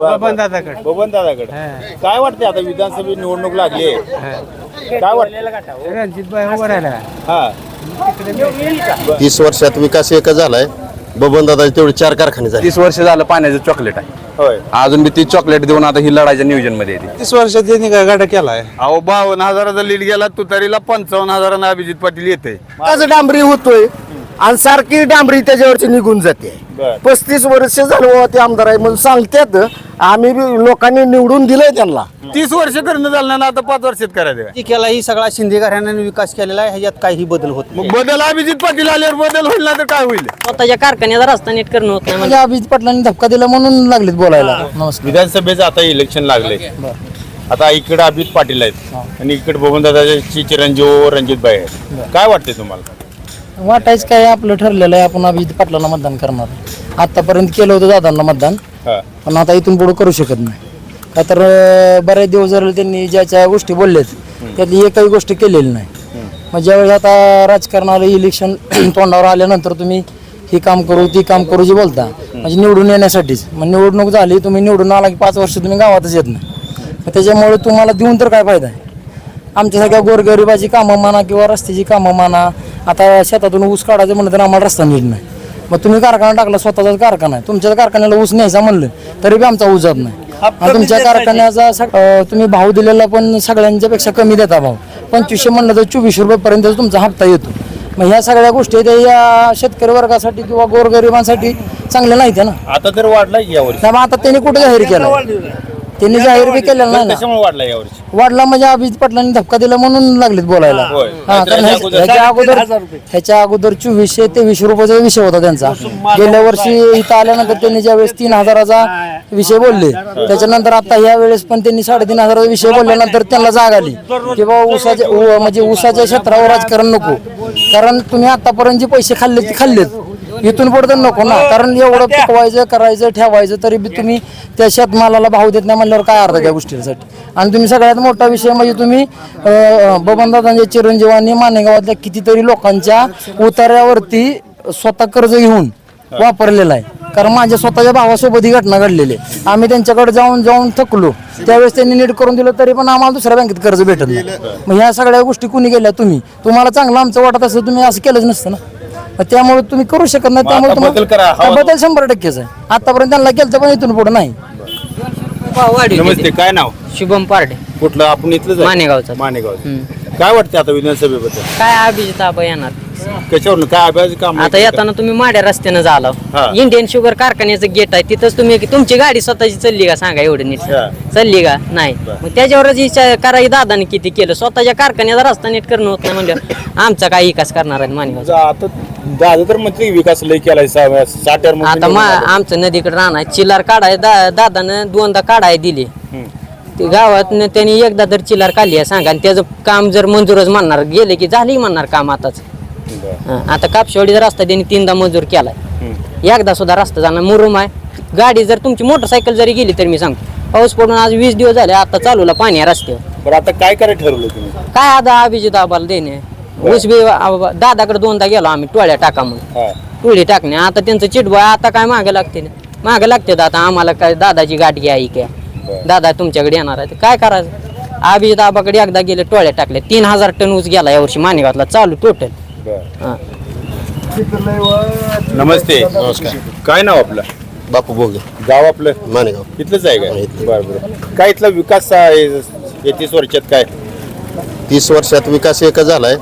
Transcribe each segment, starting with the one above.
बबन दादाकडे बबन दादाकडे काय वाटते आता विधानसभा निवडणूक लागली आहे? काय वाटतं रणजितबाई उभं राहिला. हा. तीस वर्षात विकास एकच झालाय. बबन दादा तेवढे चार कारखाने झाले. तीस वर्ष झालं पाण्याचं चॉकलेट आहे. होय. अजून बी ती चॉकलेट देऊन आता ही लढायच्या नियोजनमध्ये येते. तीस वर्षात त्यांनी काय गाडा केलाय. अहो बावन्न हजाराचा लीड गेला तुतारीला पंचावन्न हजारानं अभिजित पाटील येते आज डांबरी होतोय. आणि सारखी डांबरी त्याच्यावरची निघून जाते. पस्तीस वर्ष झालं बाबा ते आमदार आहे म्हणून सांगतात. आम्ही बी लोकांनी निवडून दिलंय त्यांना. तीस वर्ष करणं झालं ना आता पाच वर्षात करायचं काय? केला ही सगळा शिंदे घराण्याने विकास केलेला आहे ह्याच्यात काही बदल होत नाही. मग बदल अभिजित पाटील आल्यावर बदल होईल ना तर काय होईल? स्वतःच्या कारखान्याचा रस्ता नीट करणं होत नाही म्हणजे अभिजित पाटलांनी धक्का दिला म्हणून लागलेत बोलायला. नमस्कार. विधानसभेचं आता इलेक्शन लागले. आता इकडे अभिजित पाटील आहेत आणि इकडे बबनदादाची चिरंजीव रणजितबाई आहेत. काय वाटते तुम्हाला? वाटायचं काय आपलं ठरलेलं आहे आपण अभिजित पाटलांना मतदान करणार. आतापर्यंत केलं होतं दादांना मतदान हा. पण आता इथून पुढे करू शकत नाही. का तर अं, बरेच दिवस झाले त्यांनी ज्या ज्या गोष्टी बोलल्यात त्यातली एकही गोष्ट केलेली नाही. मग ज्यावेळेस आता राजकारणाला इलेक्शन तोंडावर आल्यानंतर तुम्ही ही काम करू ती काम करू जे बोलता म्हणजे निवडून येण्यासाठीच. मग निवडणूक झाली तुम्ही निवडून आला की पाच वर्ष तुम्ही गावातच येत नाही. मग त्याच्यामुळे तुम्हाला देऊन तर काय फायदा आहे? आमच्यासारख्या गोरगरिबाची कामं म्हणा किंवा रस्त्याची कामं म्हणा आता शेतातून ऊस काढायचं म्हणलं तर आम्हाला रस्ता नीट नाही. मग तुम्ही कारखाना टाकला स्वतःचाच कारखाना आहे. तुमच्या कारखान्याला ऊस न्यायचा म्हणलं तरी बी आमचा ऊस जात नाही. आणि तुमच्या कारखान्याचा सग- अं, तुम्ही भाव दिलेला पण सगळ्यांच्या पेक्षा कमी देता भाव. पंचवीसशे म्हणलं तर चोवीसशे रुपयेपर्यंत तुमचा हप्ता येतो. मग ह्या सगळ्या गोष्टी त्या या शेतकरी वर्गासाठी किंवा गोरगरिबांसाठी चांगल्या नाहीत ना? आता तर वाढला की यावर्षी त्यामुळे आता त्यांनी कुठे जाहीर केलं त्यांनी जाहीर बी केलेलं नाही ना. वाढला यावर्षी वाढला म्हणजे अभिजित पाटलांनी धक्का दिला म्हणून लागलेत बोलायला. होय. हा, कारण ह्याच्या अगोदर ह्याच्या अगोदर चोवीसशे तेवीसशे रुपयाचा विषय होता त्यांचा. गेल्या वर्षी इथं आल्यानंतर त्यांनी ज्यावेळेस तीन हजाराचा विषय बोलले त्याच्यानंतर आता ह्या वेळेस पण त्यांनी साडेतीन हजाराचा विषय बोलल्यानंतर त्यांना जाग आली. की बाबा ऊसाच्या ऊ- म्हणजे ऊसाच्या क्षेत्रावर राजकारण नको. कारण तुम्ही आतापर्यंत जे पैसे खाल्ले ते खाल्लेत. इथून पुढे तर नको ना. कारण एवढं पिकवायचं करायचं ठेवायचं तरी बी तुम्ही त्या शेतमालाला भाव देत नाही म्हणल्यावर काय अर्थ त्या गोष्टीसाठी? आणि तुम्ही सगळ्यात मोठा विषय म्हणजे तुम्ही बबनदादांच्या चिरंजीवांनी मानेगावातल्या कितीतरी लोकांच्या उतार्यावरती स्वतः कर्ज घेऊन वापरलेला आहे. कारण माझ्या स्वतःच्या भावासोबत ही घटना घडलेली आहे. आम्ही त्यांच्याकडे जाऊन जाऊन थकलो. त्यावेळेस त्यांनी नीट करून दिलं तरी पण आम्हाला दुसऱ्या बँकेत कर्ज भेटत नाही. मग ह्या सगळ्या गोष्टी कुणी केल्या? तुम्ही. तुम्हाला चांगलं आमचं वाटत असं तुम्ही असं केलंच नसतं ना. त्यामुळे तुम्ही करू शकत नाही त्यामुळे आता बदल करा. तुम्हाला हा, बदल शंभर टक्केच आहे. आतापर्यंत त्यांना केलं पण इथून पुढे नाही. नमस्ते काय नाव? शुभम पारडे. कुठलं? आपण इथलं माणेगावचं. मानेगाव काय वाटते आता विधानसभेबद्दल? काय अभिजित आबा येणार? कशावर काय अभ्यास काम आता येताना तुम्ही माड्या रस्त्यानं झाला. हा. इंडियन शुगर कारखान्याचं गेट आहे. तिथंच तुम्ही तुमची गाडी स्वतःची चालली का? सांगा एवढं नीट. हा. चालली का? नाही. मग त्याच्यावरच विचार करा दादाने किती केलं? स्वतःच्या कारखान्याचा रस्ता नीट करणं होत नाही म्हणजे आमचा काय विकास करणार आहे माणगाव आता दादा तर मंत्री विकास लय केलाय सा- साठ वर मंत्री आता मा निवडून आले. आमचं नदीकडे राहणार. चिल्लार काढाय दा दादानं दोनदा काढाय दिली. ते गावात त्यांनी एकदा तर चिल्लार काढली आहे सांगा. आणि त्याचं काम जर मंजूरच म्हणणार गेले की झाली म्हणणार काम आताच. हं, आता कापशेवाडीचा रस्ता त्यांनी तीनदा मंजूर केलाय. एकदा सुद्धा रस्ता जाणार मुरुम आहे. गाडी जर तुमची मोटरसायकल जरी गेली तर मी सांगतो. पाऊस पडून आज वीस दिवस झाले आता चालूला पाणी आहे रस्त्यावर. बरं आता काय करायचं ठरवलं तुम्ही? काय आता अभिजित आबाला देणे. ऊस बी आबा- दादाकडे दोनदा गेलो आम्ही टोळ्या टाका म्हणून. हा. टोळी टाकणे आता त्यांचं चिटबॉय आता काय मागे लागते मागे लागते आता आम्हाला काय दादाची गाठ घ्या काय दादा तुमच्याकडे येणार आहे काय करायचं? अभिजित आबाकडे एकदा गेले टोळ्या टाकले तीन हजार टन ऊस गेला यावर्षी मानेगावातला. चालू टोटल. नमस्ते. नमस्कार. काय नाव आपलं? बापू बोगे गाव आपलं? मानेगाव. इथलंच आहे का? बरं बरं. काय इथला विकास आहे? येतीस वर्षात काय? तीस वर्षात विकास एकच झालाय.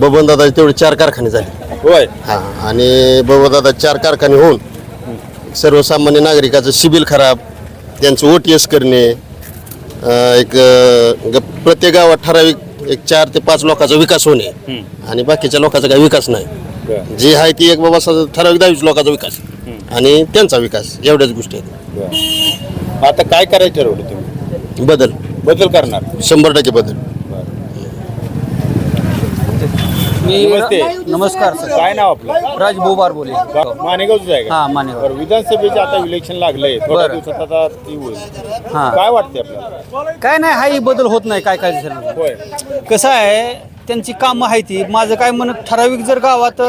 बबन दादा तेवढे चार कारखाने झाले. होय. हा आणि बबन दादा चार कारखाने होऊन सर्वसामान्य नागरिकाचं शिबिल खराब त्यांचं ओ टी एस करणे अं, एक अं, ग- प्रत्येक गावात ठराविक एक चार ते पाच लोकांचा विकास होणे आणि बाकीच्या लोकांचा काही विकास नाही. बरं. जे आहे ती एक बाबा स- ठराविक दहावीस लोकांचा विकास आणि त्यांचा विकास एवढ्याच गोष्टी आहेत. बरं. आता काय करायचं ठरवलं तुम्ही? बदल. बदल करणार. शंभर टक्के बदल. नमस्ते. नमस्कार सर. काय नाव आपलं? राज बोबार बोले मानेगावच आहे का? हा मानेगाव. बरं विधानसभेचे आता इलेक्शन लागलंय थोड्या बरं. दिवसात आता ती होईल. हा. काय वाटते आपल्याला? काय नाही हाही बदल होत नाही काय काय. होय. कसं आहे त्यांची कामं आहे ती माझं काय म्हणत ठराविक जर गावात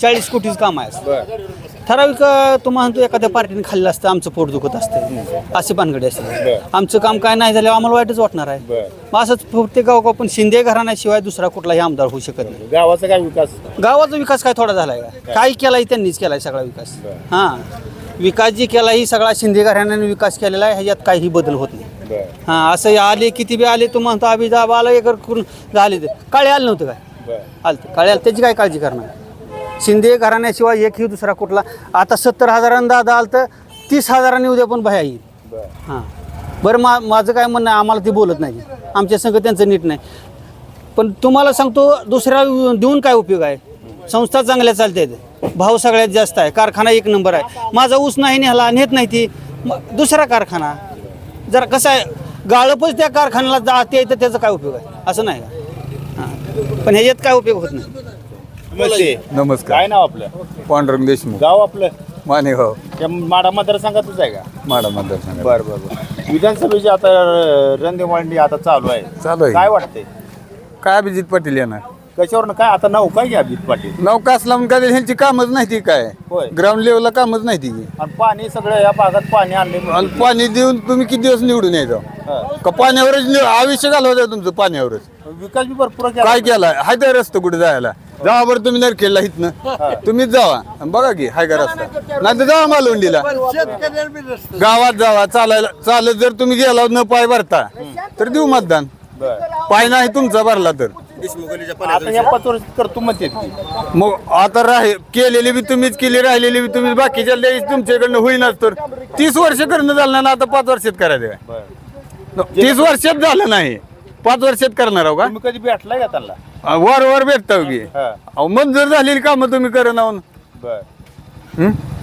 चाळीस कोटीच काम आहे. बर. ठराविक अं, तुम्हाला म्हणतो एखाद्या पार्टीने खाल्लं असतं आमचं पोट दुखत असतं. असे पानगडे असते. आमचं काम काय नाही झालं आम्हाला वाईटच वाटणार आहे. मग असंच प्रत्येक गाव पण शिंदे घराण्याशिवाय दुसरा कुठलाही आमदार होऊ शकत नाही. गावाचा काय विकास? गावाचा विकास काय थोडा झालाय का? काय? केलाय त्यांनीच केलाय सगळा विकास. हां. विकास जी केला ही सगळा शिंदे घराण्याने विकास केलेला आहे ह्याच्यात काही बदल होत नाही. हां असं आले किती बी आले तू म्हणतो दाब आला एकर करून झाले ते. काळे आले नव्हते काय? आलते. काळे आले. त्याची काय काळजी करणार? शिंदे घराण्याशिवाय एकही दुसरा कुठला? आता सत्तर हजारांनी दादा आलं तर तीस हजारांनी उद्या पण बाहेर येईल. हां. बरं मा माझं काय म्हणणं आम्हाला ते बोलत नाही. आमच्या संघ त्यांचं नीट नाही. पण तुम्हाला सांगतो दुसऱ्या देऊन काय उपयोग आहे? संस्था चांगल्या चालतात भाव सगळ्यात जास्त आहे. कारखाना एक नंबर आहे. माझा ऊस नाही नेला नेत नाही ती. दुसरा कारखाना. जरा कसं आहे गाळपच त्या कारखान्याला जाते तर त्याचा काय उपयोग आहे? असं नाही का? हां. पण ह्याच्यात काय उपयोग होत नाही? नमस्ते नमस्कार. काय नाव आपलं? पांडुरंग देशमुख. गाव आपलं? मानेगाव. त्या माडा मतदारसंघातच आहे का? माडा मतदारसंघ बरं बरं बरं. विधानसभेची आता रणदेवांडी आता चालू आहे. चालू आहे. काय वाटतंय? काय अभिजित पाटील येणार? कशावरनं? काय आता नाव काय घ्या अभित पाटील? नौका असला काय? ह्यांची कामच नाही ती काय. होय. ग्राउंड लेवलला कामच नाही ती. आणि पाणी सगळं या भागात पाणी आणले आणि पाणी देऊन तुम्ही किती दिवस निवडून यायचं? का पाण्यावरच नि- आयुष्य घालवत तुमचं पाण्यावरच? विकास बी भरपूर केला. काय केलाय हाय रस्ता कुठे जायला? जावा बरं तुम्ही नरखेडला इथनं. तुम्हीच जावा. आणि बघा की हाय का रस्ता. नाही तर जावा मालवंडीला गावात जावा चालायला चालत जर तुम्ही गेला न पाय भरता तर देऊ मतदान. पाय नाही तुमचा भरला तर. आता या पाच वर्ष करतो म्हणते. मग आता राही केलेली बी तुम्हीच केली राहिलेली बी तुम्ही बाकीच्या लगेच तुमच्याकडनं होईनाच तर. तीस वर्ष करणं झालं ना आता पाच वर्षात करायचं तीस वर्षात झालं नाही. पाच वर्षात करणार आहो का? तुम्ही कधी भेटलाय का त्याला अ, वर वर भेटता की. हा. अहो मंजूर झालेली कामं तुम्ही करा ना बर.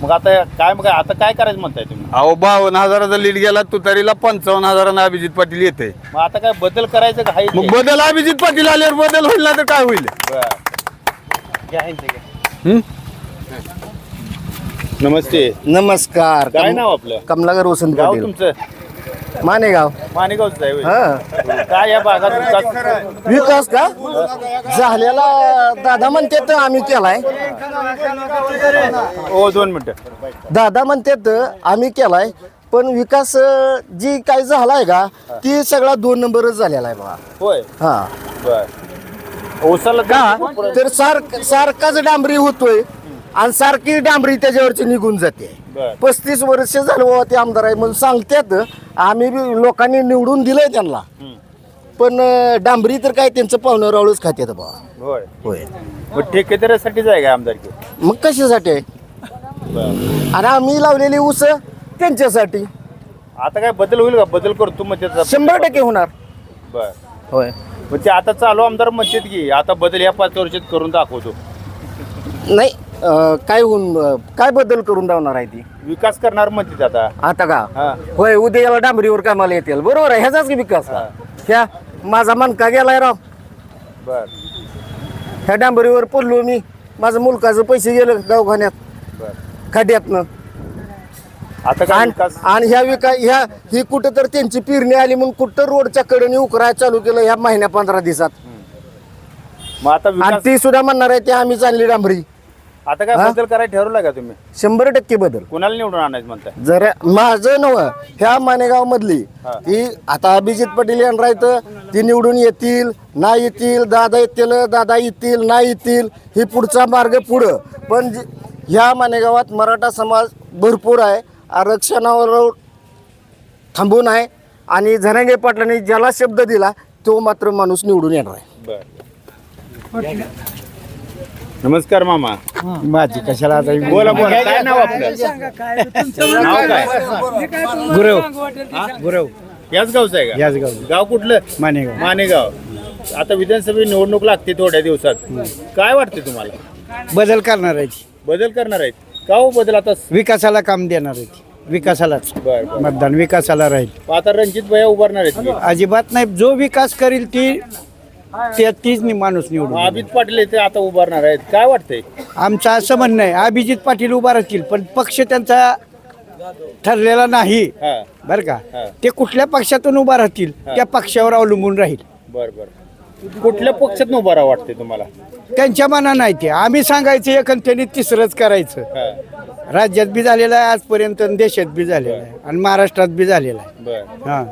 मग आता काय मग आता काय करायचं म्हणताय तुम्ही? अहो बावन्न हजाराचा लीड गेला तुतारीला पंचावन्न हजारानं अभिजित पाटील येते. मग आता काय बदल करायचं का हाय ते? मग बदल अभिजित पाटील आल्यावर बदल होईल ना तर काय होईल? बरं. हं? नमस्ते. नमस्कार काय नाव आपलं? कमलागर वसंत गाव पाटील. तुमचं? मानेगाव. माणेगावचं आहे होय? हा. काय या भागात विकास विकास का? झालेला दादा म्हणतात आम्ही केलाय. हो दोन मिनिटं. दादा म्हणतात आम्ही केलाय. पण विकास अं, जी काय झालाय का ती सगळा दोन नंबरच झालेला आहे बघा. होय. हा. बर. ओसाला का? तर सारख सारखाच डांबरी होतोय आणि सारखी डांबरी त्याच्यावरची निघून जाते. पस्तीस वर्ष झालं बाबा ते आमदार आहे. म्हणून सांगतात आम्ही बी लोकांनी निवडून दिलंय त्यांना. पण अं, डांबरी तर काय त्यांचं पाहुणं रावळच खात्यात बाबा. होय. होय. मग ठेकेदारासाठीच आहे का आमदारकी? मग कशासाठी? आहे आणि आम्ही लावलेली ऊस त्यांच्यासाठी. आता काय बदल होईल का? बदल करतो मग त्याचा. शंभर टक्के होणार. बर. होय. मग ते आता चालू आमदार म्हणतात की आता बदल या पाच वर्षात करून दाखवतो. नाही अं, काय होऊन अं, काय बदल करून दावणार आहे ती? विकास करणार म्हणतात आता. आता का? होय उद्या याला डांबरीवर कामाला येतील. बरोबर आहे ह्याचाच की विकास का? ह्या माझा मनका गेलाय राव. बर. ह्या डांबरीवर पडलो मी. माझं मुलकाचं पैसे गेलं दवाखान्यात बर. खड्ड्यातनं. आता काय आणि विकास? आणि ह्या विका ह्या ही कुठं तर त्यांची पेरणी आली म्हणून कुठं रोडच्या कडेने उकराय चालू केलं ह्या महिन्या पंधरा दिवसात. मग आता आणि विकास ती सुद्धा म्हणणार आहे ते आम्हीच आणली डांबरी. आता काय हा? बदल करायला ठरवलं का तुम्ही? शंभर टक्के बदल. कुणाला निवडून आणायचं म्हणताय? जर माझं नव ह्या मानेगाव मधली. ती आता अभिजित पटेल यांना राहतं ती निवडून येतील नाही येतील दादा येतील दादा येतील नाही येतील ही पुढचा मार्ग पुढं. पण जी- ह्या मानेगावात मराठा समाज भरपूर आहे आरक्षणावर थांबून आहे आणि झनांगे पाटलांनी ज्याला शब्द दिला तो मात्र माणूस निवडून येणार आहे. बर. नमस्कार मामा. माझी कशाला आता बोला बोला काय नाव आपलं? नाव काय? गुरव. गुरव. याच गावचं आहे का? याच गाव गाव कुठलं? मानेगाव. मानेगाव. आता विधानसभा निवडणूक लागते थोड्या दिवसात. काय वाटते तुम्हाला? बदल करणार आहे ती. बदल करणार आहेत. का हो बदल आता? विकासाला काम देणार आहे ती. विकासालाच बर. मतदान विकासाला राहील. आता रणजित भैया उभारणार आहेत? अजिबात नाही. जो विकास करील ती त्या तीच नि- माणूस निवडून अभित पाटील इथे आता उभारणार आहेत. काय वाटतंय? आमचं असं म्हणणं आहे अभिजित पाटील उभा राहतील पण पक्ष त्यांचा ठरलेला नाही. हा. बरं का. ते कुठल्या पक्षातून उभा राहतील त्या पक्षावर अवलंबून राहील. बर बर. कुठल्या पक्षात उभा राहा वाटते तुम्हाला? त्यांच्या मना नाही ते. आम्ही सांगायचं एक आणि त्यांनी तिसरंच करायचं. हा, राज्यात बी झालेलं आहे आजपर्यंत आणि देशात बी झालेलं आहे. आणि महाराष्ट्रात बी झालेलं आहे. बर. हा.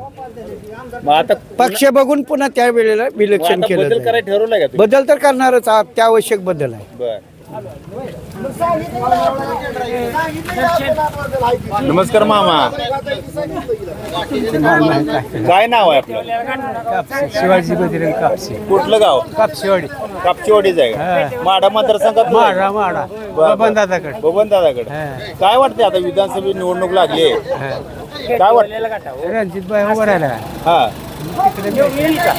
मग आता पक्ष बघून पुन्हा त्या वेळेला आता केलं बदल जाईल. करायला ठरवलाय का तुम्ही? बदल तर करणारच आ- त्या आवश्यक बदल आहे. बर. नमस्कार मामा. काय नाव आहे आपलं? शिवाजी बजरंग कापसे. कुठलं गाव? कापसेवाडी. कापचीवाडीच आहे का? माडा मतदारसंघात माडा माडा बबन दादाकडे बबन दादाकडे काय वाटते आता विधानसभेत निवडणूक लागली काय वाटतं रणजित भाई उभं राहिला. हा.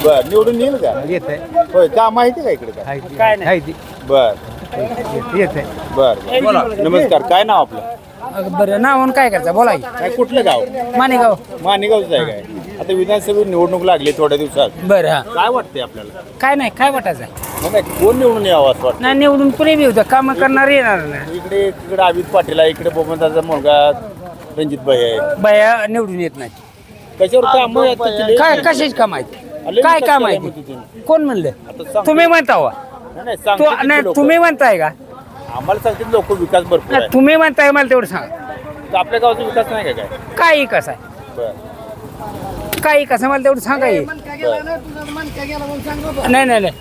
बर निवडून येईल का? येत होय का माहिती का इकडे काय? नाही. बर. येत आहे बर. बर. नमस्कार काय नाव आपलं? बरं नावून काय करायचं? बोला की. काय कुठलं गाव? मानेगाव. माणिगावचं आहे काय? आता विधानसभेत निवडणूक लागली थोड्या दिवसात. बरं हा. काय वाटते आपल्याला? काय नाही काय वाटायचं? नाही, नाही, कोण निवडून यावं असं वाटतं नाही निवडून पुढे बी होतं काम करणार येणार नाही. इकडे इकडे अमित पाटील आहे इकडे बोमदाचा मुलगा रणजित भाई आहे. बाया निवडून येत नाही त्याच्यावर काम आहेत काय कशाच काम आहे लई काय काम आहे ते? कोण म्हणलं? तुम्ही म्हणता हो. नाही, तू. तुम्ही म्हणताय का? आम्हाला सांगतील लोक विकास भरपूर आहे. तुम्ही म्हणताय मला तेवढं सांगा. तर आपल्या गावाचा विकास नाही का काय? काय कसं आहे? बर. काय कसं मला तेवढं सांगा हे. नाही नाही नाही.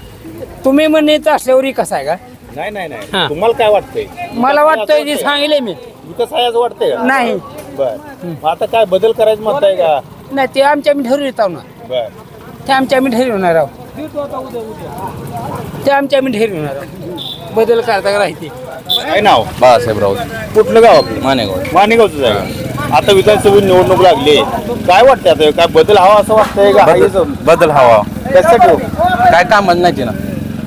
तुम्ही म्हणत असल्यावर कसं आहे का? नाही नाही नाही. तुम्हाला काय वाटतंय? मला वाटतंय ते सांगितलंय मी. विकास आहे असं वाटतंय का? नाही. बर. मग आता काय बदल करायचं म्हणताय का? नाही ते आमच्या आम्ही ठरवू येतो ना. बर. ते आमच्या आम्ही ठरवणार आहोत ते आमच्या आम्ही ठरवणार आहोत बदल करता का राहते काय नाव? बाळासाहेब राऊत. कुठलं गाव आपलं? मानेगाव. माणिगावचं आहे आता विधानसभेत निवडणूक लागली. काय वाटतं आता? काय बदल हवा असं वाटतंय का? हाय? बदल हवा. हो? काय कामच नाही ते ना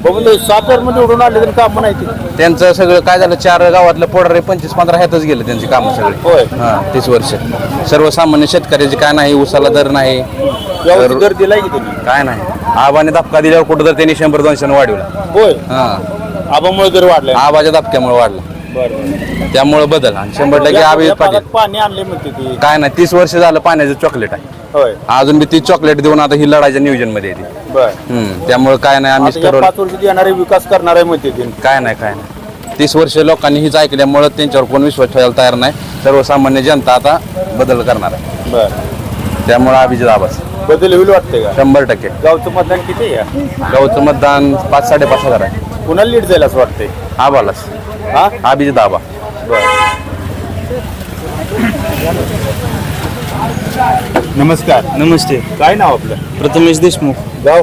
बघून ते सात वर मध्ये निवडून आले तर काम नाही ते. त्यांचं सगळं काय झालं? चार गावातलं पोडारे पंचवीस पंधरा ह्यातच गेलं त्यांची कामं सगळे. होय. हा तीस वर्ष. सर्वसामान्य शेतकऱ्याचे काय नाही उसाला दर नाही. यावर्षी दर दिलाय की त्यांनी. काय नाही. आबाने धपका दिल्यावर कुठं तर त्यांनी शंभर दोनशे वाढवला. होय. हा. आबामुळे दर वाढलाय. आबाच्या धपक्यामुळे वाढला. बरं त्यामुळे बदल. आणि शंभर टक्के आबी पाटील. पाणी आणले म्हणते ती. काय नाही तीस वर्ष झालं पाण्याचं चॉकलेट आहे. होय. अजून बी ती चॉकलेट देऊन आता ही लढायच्या नियोजनमध्ये येते बर. हम्म, त्यामुळे काय नाही आम्ही आता या ठरवलं. पाच वर्षात येणारे विकास करणार आहे म्हणते ती. काय नाही काय नाही. तीस वर्ष लोकांनी हीच ऐकल्यामुळं त्यांच्यावर कोण विश्वास ठेवायला तयार नाही. सर्वसामान्य जनता आता बदल करणार आहे. बर. त्यामुळे अभिजित आवाज बदल होईल वाटते का? शंभर टक्के. गावचं मतदान किती आहे? या? गावचं मतदान पाच साडेपाच हजार आहे. कुणाला लीड जाईल असं वाटतंय? आबालाच हा? अभिजित आबा नमस्कार. नमस्ते. काय नाव आपलं? प्रथमेश देशमुख. गाव?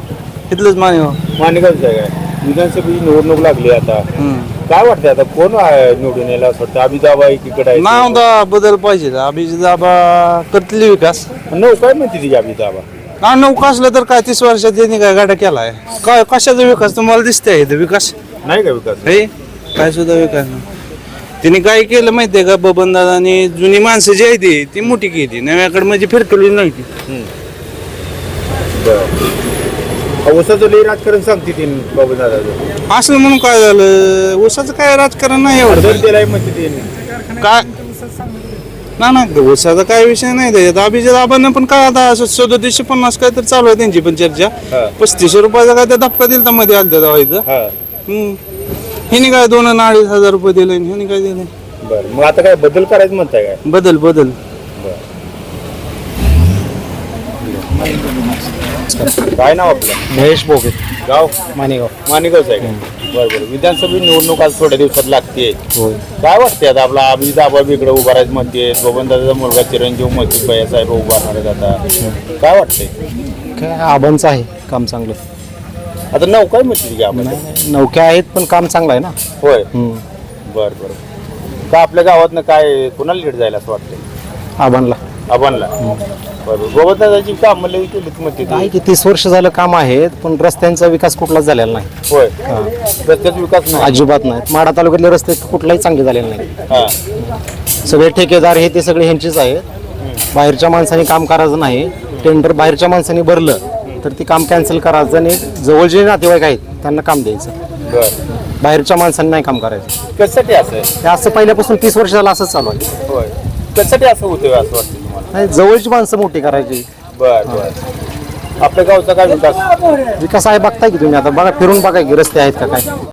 इथलंच मानेगाव माणिगावचं आहे. काय विधानसभेची निवडणूक लागली आता. काय वाटतंय आता? कोण आहे निवडून यायला असं वाटतं अभिजाबा एकीकडे आहे. नाव दा बदल पाहिजे. अभिजित दाबा करतील विकास. नऊ काय म्हणते तिची अभिजाबा ना नौका असलं तर काय तीस वर्षात त्यांनी काय गाड्या केलाय काय कशाचा विकास? तुम्हाला दिसतंय इथं विकास. नाही का विकास? हे? काय सुद्धा विकास नाही. तिने काय केलं माहितीये का? बबन दादानी जुनी माणसं जी आहे ती ती मोठी केली. नव्याकडे म्हणजे फिरकली नाही ती. ऊसाचं लई राजकारण सांगते ती बाबू दादा असं म्हणून काय झालं? ऊसाचं काय राजकारण नाही एवढं? दर दिलाय म्हणते ती काय? ना ना ऊसाचा काय विषय नाही. त्याच्यात अभिजित आबांना पण काय आता असं सदोतीसशे पन्नास काय तर चालू आहे त्यांची पण चर्चा. पस्तीसशे रुपयाचा काय त्या धक्का दिला मध्ये आलता तेव्हा इथं. हा. हम्म. ह्यानी काय दोन आणि अडीच हजार रुपये दिले ह्यानी काय दिले? बरं मग आता काय बदल करायचं म्हणताय काय? बदल बदल. काय नाव आपलं? महेश बोगे. गाव? मानेगाव माणिगावचं आहे का? बरं बरं. विधानसभा निवडणूक आज थोड्या दिवसात लागते काय वाटते आता आपला अभिजित आबा इकडे उभारायचं म्हणते बबनदाचा मुलगा चिरंजीव भैया साहेब उभारणार आहेत आता काय वाटतंय? काय आबांचं आहे काम चांगलं. आता तिची आपण? नौक्या आहेत पण काम चांगलं आहे ना. होय. बर बर. का आपल्या गावातनं काय कुणाला लीड जायला असं वाटतंय? आबांना बरोबर काम लई केलीच म्हणते ती. आहे की तीस वर्ष झालं काम आहेत पण रस्त्यांचा विकास कुठलाच झालेला नाही. होय. रस्त्याचा विकास नाही. अजिबात नाही. माडा तालुक्यातले रस्ते कुठलाही चांगले झालेले नाही. हा. सगळे ठेकेदार हे ते सगळे ह्यांचेच आहेत. बाहेरच्या माणसांनी काम करायचं नाही. टेंडर बाहेरच्या माणसांनी भरलं तर ते काम कॅन्सल करायचं आणि जवळ जे नातेवाईक आहेत त्यांना काम द्यायचं. बर. बाहेरच्या माणसांनी नाही काम करायचं. कशासाठी असं आहे? हे असं पहिल्यापासून तीस वर्ष झालं असंच चालू आहे. होय. कशासाठी असं होतंय असं वाटतं? नाही, जवळची माणसं मोठी करायची. बर बर. आपल्या गावचा काय विकास? विकास आहे बघताय की तुम्ही आता. बघा फिरून बघा की रस्ते आहेत का काय.